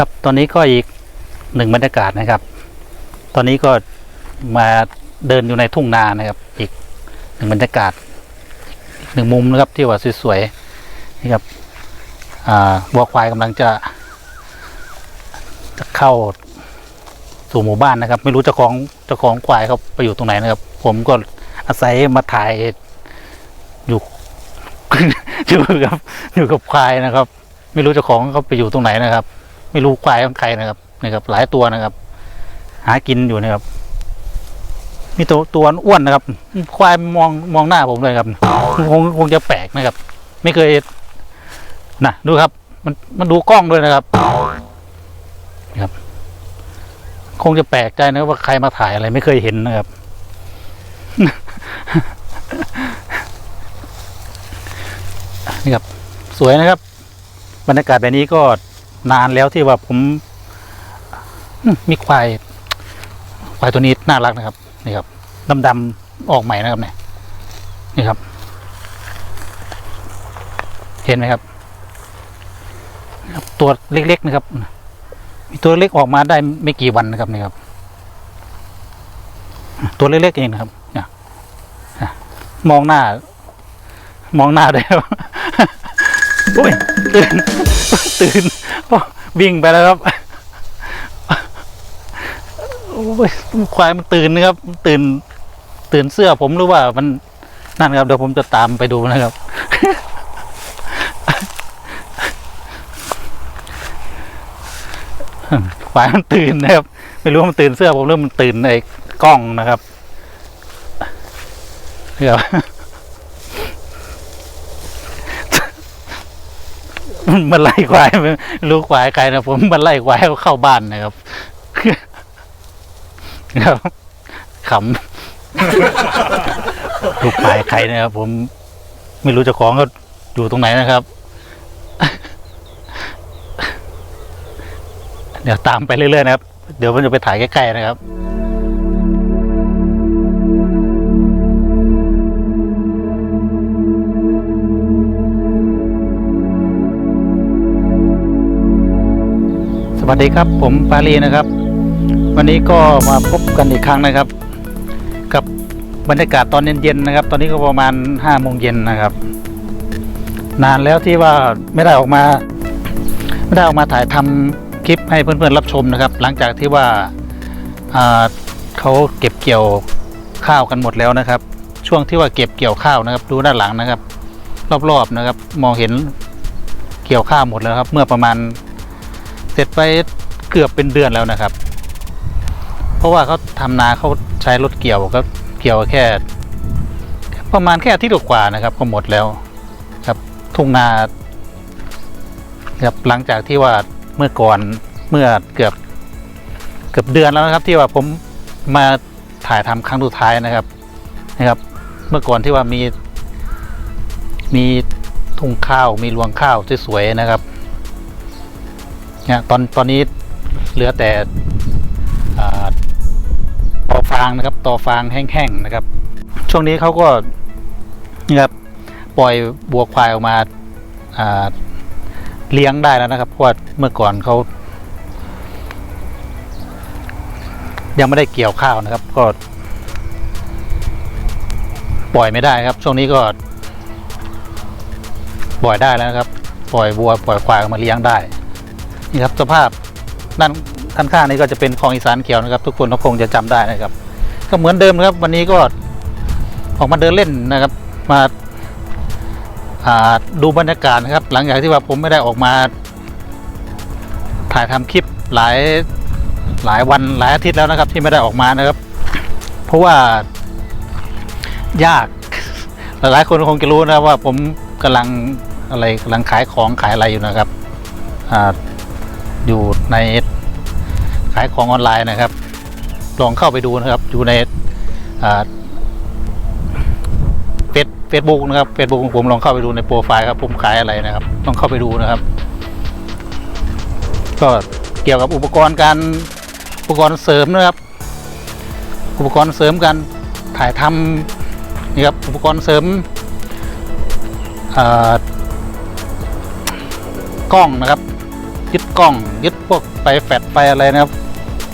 ครับตอนนี้ก็อีกหนึ่งบรรยากาศนะครับ ตอนนี้ก็มาเดินอยู่ในทุ่งนานะครับ อีกหนึ่งบรรยากาศหนึ่งมุมนะครับที่ว่าสวยๆนี่ครับวัวควายกำลังจะจะเข้าสู่หมู่บ้านนะครับ ไม่รู้เจ้าของเจ้าของควายเขาไปอยู่ตรงไหนนะครับ ผมก็อาศัยมาถ่ายอยู่อยู่กับอยู่กับควายนะครับ ไม่รู้เจ้าของเขาไปอยู่ตรงไหนนะครับ ไม่รู้ควายของใครนะครับนะครับ หลายตัวนะครับ หากินอยู่นะครับ มีตัวตัวอ้วนนะครับ ควายมองมองหน้าผมเลยครับคงคงจะแปลกนะครับ ไม่เคยนะดูครับ มันมันดูกล้องด้วยนะครับนะครับ คงจะแปลกใจนะว่าใครมาถ่ายอะไร ไม่เคยเห็นนะครับนี่ครับ สวยนะครับ บรรยากาศแบบนี้ก็ นานแล้วที่ว่าผมมีควายควายตัวนี้น่ารักนะครับ นี่ครับดำๆออกใหม่นะครับเนี่ยนี่ครับ เห็นไหมครับ ตัวเล็กๆนะครับ มีตัวเล็กออกมาได้ไม่กี่วันนะครับนี่ครับ ตัวเล็กๆเองนะครับเนี่ยมองหน้า มองหน้าได้ครับโอ้ย ตื่นตื่นโอ้วิ่งไปแล้วครับโอ้ยควายมันตื่นนะครับ ตื่น ตื่นเสื้อผมหรือว่ามันนั่นครับเดี๋ยวผมจะตามไปดูนะครับ ควายมันตื่นนะครับ ไม่รู้ว่ามันตื่นเสื้อผมหรือมันตื่นไอ้กล้องนะครับเดี๋ยว มันไล่ควายรู้ควายใครนะผมมันไล่ควายเข้าบ้านนะครับครับขำลูกควายใครนะครับผม ไม่รู้เจ้าของก็อยู่ตรงไหนนะครับ เดี๋ยวตามไปเรื่อยๆนะครับ เดี๋ยวผมจะไปถ่ายใกล้ๆนะครับ วัสดีครับผมปาลีนะครับ วันนี้ก็มาพบกันอีกครั้งนะครับ กับบรรยากาศตอนเย็นๆนะครับ ตอนนี้ก็ประมาณห้าโมงเย็นนะครับ นานแล้วที่ว่าไม่ได้ออกมา ไม่ได้ออกมาถ่ายทำคลิปให้เพื่อนๆรับชมนะครับ หลังจากที่ว่าอ่าเขาเก็บเกี่ยวข้าวกันหมดแล้วนะครับ ช่วงที่ว่าเก็บเกี่ยวข้าวนะครับ ดูด้านหลังนะครับ รอบๆนะครับ มองเห็นเกี่ยวข้าวหมดแล้วครับ เมื่อประมาณ เสร็จไปเกือบเป็นเดือนแล้วนะครับ เพราะว่าเขาทำนาเขาใช้รถเกี่ยวก็เกี่ยวแค่ ประมาณแค่อาที่กว่านะครับ ก็หมดแล้วครับทุ่งนาครับหลังจากที่ว่าเมื่อก่อนเมื่อเกือบเกือบเดือนแล้วนะครับ ที่ว่าผมมาถ่ายทำครั้งสุดท้ายนะครับนะครับ เมื่อก่อนที่ว่ามีมีทุ่งข้าวมีรวงข้าวสวยๆนะครับ เนี่ยตอนตอนนี้เหลือแต่อ่อฟางนะครับ ต่อฟางแห้งๆนะครับ ช่วงนี้เขาก็นะครับปล่อยบัวควายออกมาาเลี้ยงได้แล้วนะครับเพราะว่าเมื่อก่อนเขายังไม่ได้เกี่ยวข้าวนะครับ ก็ ปล่อยไม่ได้ครับ ช่วงนี้ก็ ปล่อยได้แล้วนะครับ ปล่อยวัว ปล่อยควายออกมาเลี้ยงได้ นี่ครับสภาพด้านด้านข้างนี้ก็จะเป็นคลองอีสานเขียวนะครับ ทุกคนก็คงจะจำได้นะครับ ก็เหมือนเดิมนะครับ วันนี้ก็ออกมาเดินเล่นนะครับ มาาดูบรรยากาศนะครับ หลังจากที่ว่าผมไม่ได้ออกมา ถ่ายทำคลิปหลายหลายวันหลายอาทิตย์แล้วนะครับ ที่ไม่ได้ออกมานะครับ เพราะว่ายากหลายคนคงจะรู้นะว่าผมกำลังอะไรกำลังขายของขายอะไรอยู่นะครับอ่า อยู่ในขายของออนไลน์นะครับ ลองเข้าไปดูนะครับ อยู่ในเฟซเฟซบุ๊กนะครับเฟซบุ๊กของผมลองเข้าไปดูในโปรไฟล์ครับผมขายอะไรนะครับ ต้องเข้าไปดูนะครับ ก็เกี่ยวกับอุปกรณ์การอุปกรณ์เสริมนะครับ อุปกรณ์เสริมการถ่ายทำนี่ครับอุปกรณ์เสริมอ่ากล้องนะครับ ยึดกล้อง ยึดพวกไฟแฟลชไฟอะไรนะครับ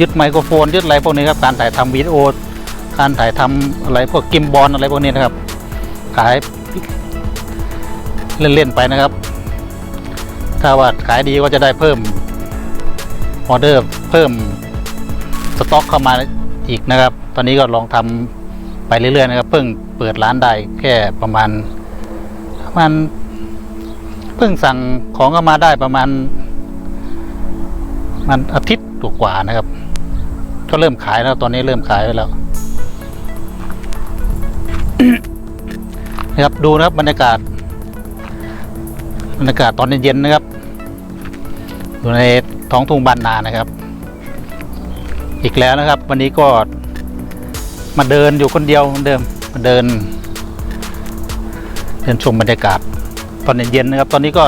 ยึดไมโครโฟน ยึดอะไรพวกนี้ครับ การถ่ายทำวิดีโอ การถ่ายทำอะไรพวกกิมบอลอะไรพวกนี้นะครับ ขายเล่นๆไปนะครับ ถ้าว่าขายดีก็จะได้เพิ่มออเดอร์เพิ่มสต็อกเข้ามาอีกนะครับ ตอนนี้ก็ลองทำไปเรื่อยๆนะครับ เพิ่งเปิดร้านได้แค่ประมาณประมาณเพิ่งสั่งของเข้ามาได้ประมาณ มันอาทิตย์กว่านะครับ ก็เริ่มขายแล้วตอนนี้เริ่มขายไปแล้วนะครับดูนะครับบรรยากาศบรรยากาศตอนเย็นๆนะครับ อยู่ในท้องทุ่งบานนานะครับ อีกแล้วนะครับ วันนี้ก็มาเดินอยู่คนเดียวเหมือนเดิมมาเดิน เดินชมบรรยากาศตอนเย็นๆนะครับ ตอนนี้ก็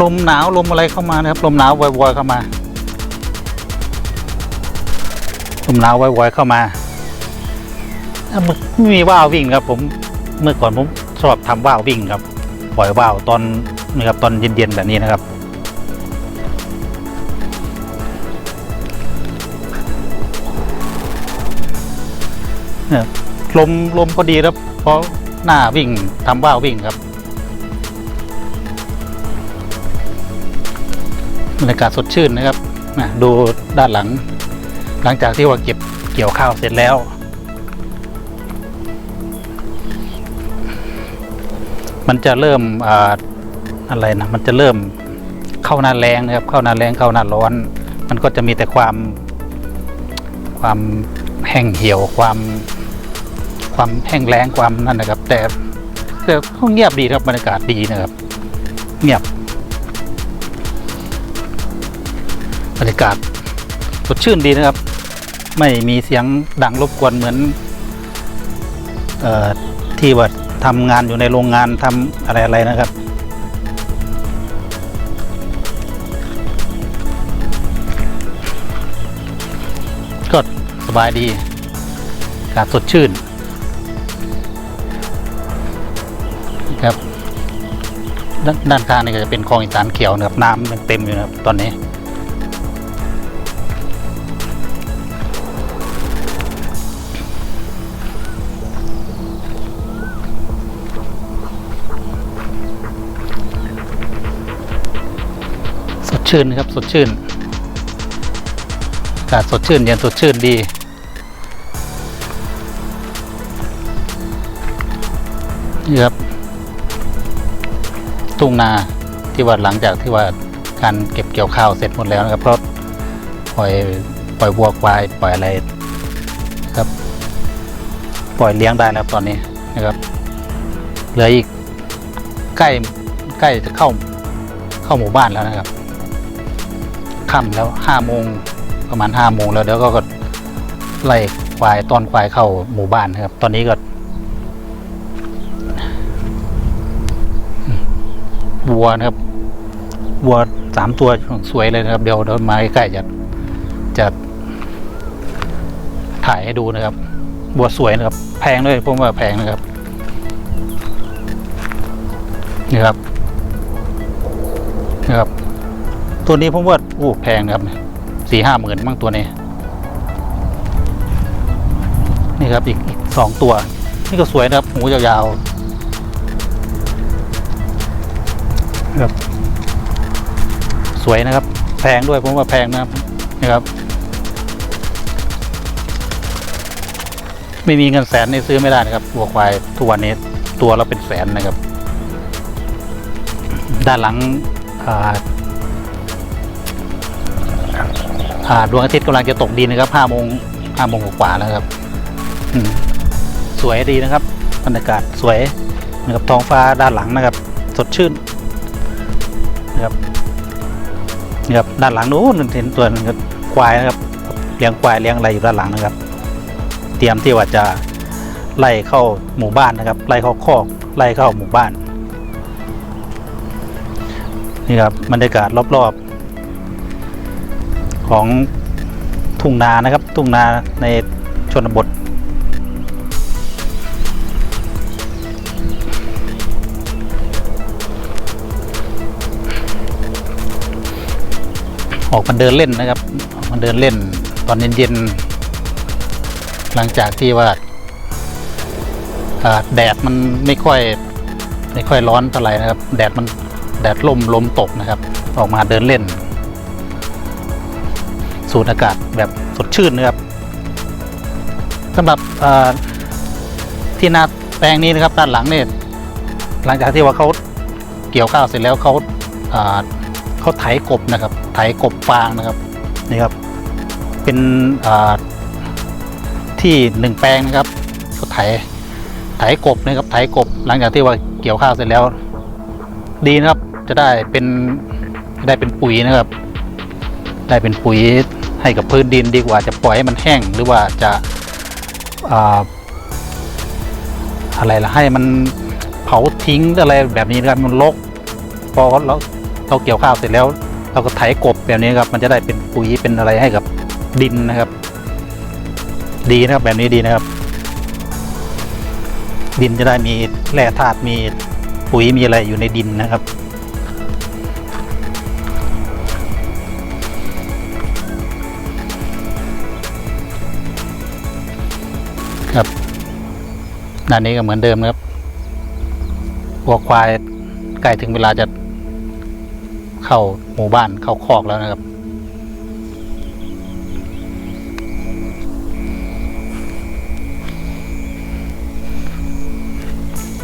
ลมหนาวลมอะไรเข้ามานะครับ ลมหนาววอยๆเข้ามา ลมหนาววอยๆเข้ามามันไม่มีว่าววิ่งครับ ผมเมื่อก่อนผมชอบทำว่าววิ่งครับ ปล่อยว่าวตอนนี่ครับตอนเย็นๆแบบนี้นะครับ เนี่ยลมลมพอดีครับเพราะหน้าวิ่งทำว่าววิ่งครับ บรรยากาศสดชื่นนะครับนะดูด้านหลัง หลังจากที่ว่าเก็บเกี่ยวข้าวเสร็จแล้ว มันจะเริ่มออะไรนะมันจะเริ่มเข้าหน้าแรงนะครับ เข้าหน้าแรงเข้าหน้าร้อน มันก็จะมีแต่ความ ความแห้งเหี่ยวความความแห้งแล้งความนั่นนะครับ แต่แต่ก็เงียบดีครับบรรยากาศดีนะครับ เงียบ รรยากาศสดชื่นดีนะครับ ไม่มีเสียงดังรบกวนเหมือนออที่ว่าทำงานอยู่ในโรงงานทำอะไรอะไรนะครับก็สบายดีอากาศสดชื่นครับดด้านข้างนี่ก็จะเป็นคลองอีสานเขียวนะครับน้ำยังเต็มอยู่นะครับตอนนี้ ชื่นนะครับ สดชื่นอากาศสดชื่นเย็นสดชื่นดี นี่ครับ ทุ่งนาที่ว่าหลังจากที่ว่าการเก็บเกี่ยวข้าวเสร็จหมดแล้วนะครับเพราะปล่อยปล่อยวัวควายปล่อยอะไรครับ ปล่อยเลี้ยงได้แล้วตอนนี้นะครับเหลืออีกใกล้ใกล้จะเข้าเข้าหมู่บ้านแล้วนะครับ ค่ำแล้วห้าโมงประมาณห้าโมงแล้วเดี๋ยวก็ก็ไล่ควายตอนควายเข้าหมู่บ้านนะครับ ตอนนี้ก็วัวนะครับวัวสามตัวสวยเลยนะครับ เดี๋ยวเดินมาใกล้ๆจะจะถ่ายให้ดูนะครับวัวสวยนะครับ แพงด้วยผมว่าแพงนะครับนี่ครับนี่ครับ ตัวนี้ผมว่าโอ้แพงครับสี่ห้าหมื่นมั่งตัวนี้ นี่ครับอีกสองตัว นี่ก็สวยนะครับ หูยาวๆครับสวยนะครับ แพงด้วยผมว่าแพงนะครับนี่ครับไม่มีเงินแสนนี่ซื้อไม่ได้นะครับวัวควายทุกวันนี้ตัวเราเป็นแสนนะครับ ด้านหลัง ดวงอาทิตย์กำลังจะตกดินนะครับห้าโมงห้าโมงกว่าแล้วครับสวยดีนะครับบรรยากาศสวยนะครับท้องฟ้าด้านหลังนะครับ สดชื่นนะครับนี่ครับด้านหลังนู้นเห็นตัวนึงครับควายนะครับเลี้ยงควายเลี้ยงอะไรอยู่ด้านหลังนะครับ เตรียมที่ว่าจะไล่เข้าหมู่บ้านนะครับ ไล่เข้าคอกไล่เข้าหมู่บ้านนี่ครับบรรยากาศรอบ ของทุ่งนานะครับ ทุ่งนาในชนบท ออกมาเดินเล่นนะครับออมาเดินเล่นตอนเย็นๆหลังจากที่ว่าาแดดมันไม่ค่อยไม่ค่อยร้อนเท่าไหร่นะครับ แดดมันแดดลมลมตกนะครับ ออกมาเดินเล่น สูดอากาศแบบสดชื่นนะครับสำหรับที่นาแปลงนี้นะครับด้านหลังเนี่ยหลังจากที่ว่าเขาเกี่ยวข้าวเสร็จแล้วเขาเขาไถกบนะครับไถกบฟางนะครับนี่ครับเป็นที่หนึ่งแปลงนะครับเขาไถไถกบนะครับไถกบ หลังจากที่ว่าเกี่ยวข้าวเสร็จแล้ว ดีนะครับจะได้เป็นได้เป็นปุ๋ยนะครับ ได้เป็นปุ๋ย ให้กับพื้นดินดีกว่าจะปล่อยให้มันแห้งหรือว่าจะอ่าอะไรล่ะให้มันเผาทิ้งอะไรแบบนี้นะครับมันรกพอเราเราเกี่ยวข้าวเสร็จแล้ว เราก็ไถกบแบบนี้ครับ มันจะได้เป็นปุ๋ยเป็นอะไรให้กับดินนะครับ ดีนะครับแบบนี้ดีนะครับ ดินจะได้มีแร่ธาตุมีปุ๋ยมีอะไรอยู่ในดินนะครับ ด้านนี้ก็เหมือนเดิมนะครับวัวควายใกล้ถึงเวลาจะเข้าหมู่บ้านเข้าคอกแล้วนะครับ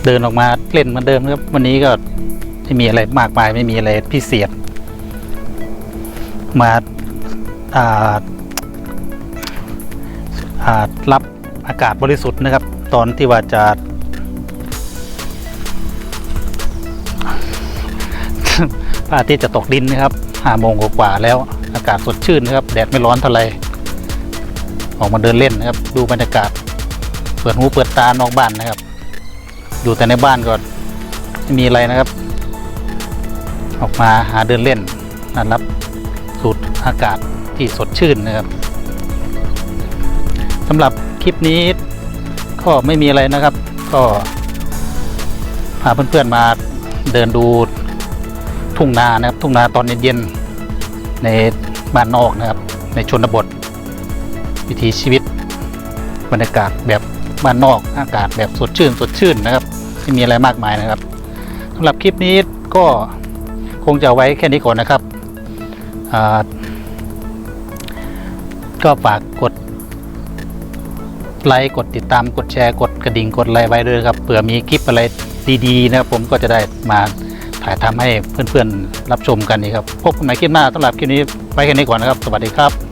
เดินออกมาเล่นเหมือนเดิมนะครับ วันนี้ก็ไม่มีอะไรมากมายไม่มีอะไรพิเศษมาอ่าอ่ารับอากาศบริสุทธิ์นะครับ ตอนที่ว่าจะพระอาทิตย์จะตกดินนะครับห้าโมงกว่าแล้ว อากาศสดชื่นนะครับ แดดไม่ร้อนเท่าไหร่ออกมาเดินเล่นนะครับ ดูบรรยากาศ เปิดหูเปิดตานอกบ้านนะครับ อยู่แต่ในบ้านก็ไม่มีอะไรนะครับ ออกมาหาเดินเล่นนั่นรับ สูดอากาศที่สดชื่นนะครับสำหรับคลิปนี้ ก็ไม่มีอะไรนะครับ ก็พาเพื่อนๆมาเดินดูทุ่งนานะครับ ทุ่งนาตอนเย็นๆในบ้านนอกนะครับ ในชนบท วิถีชีวิต บรรยากาศแบบบ้านนอกอากาศแบบสดชื่นสดชื่นนะครับไม่มีอะไรมากมายนะครับสำหรับคลิปนี้ก็คงจะไว้แค่นี้ก่อนนะครับก็ฝากกด ไลค์กดติดตามกดแชร์กดกระดิ่งกดไลค์ไว้ด้วยครับเผื่อมีคลิปอะไรดีๆนะครับผมก็จะได้มาถ่ายทำให้เพื่อนๆรับชมกันนี่ครับพบกันใหม่คลิปหน้าสำหรับคลิปนี้ไปแค่นี้ก่อนนะครับ สวัสดีครับ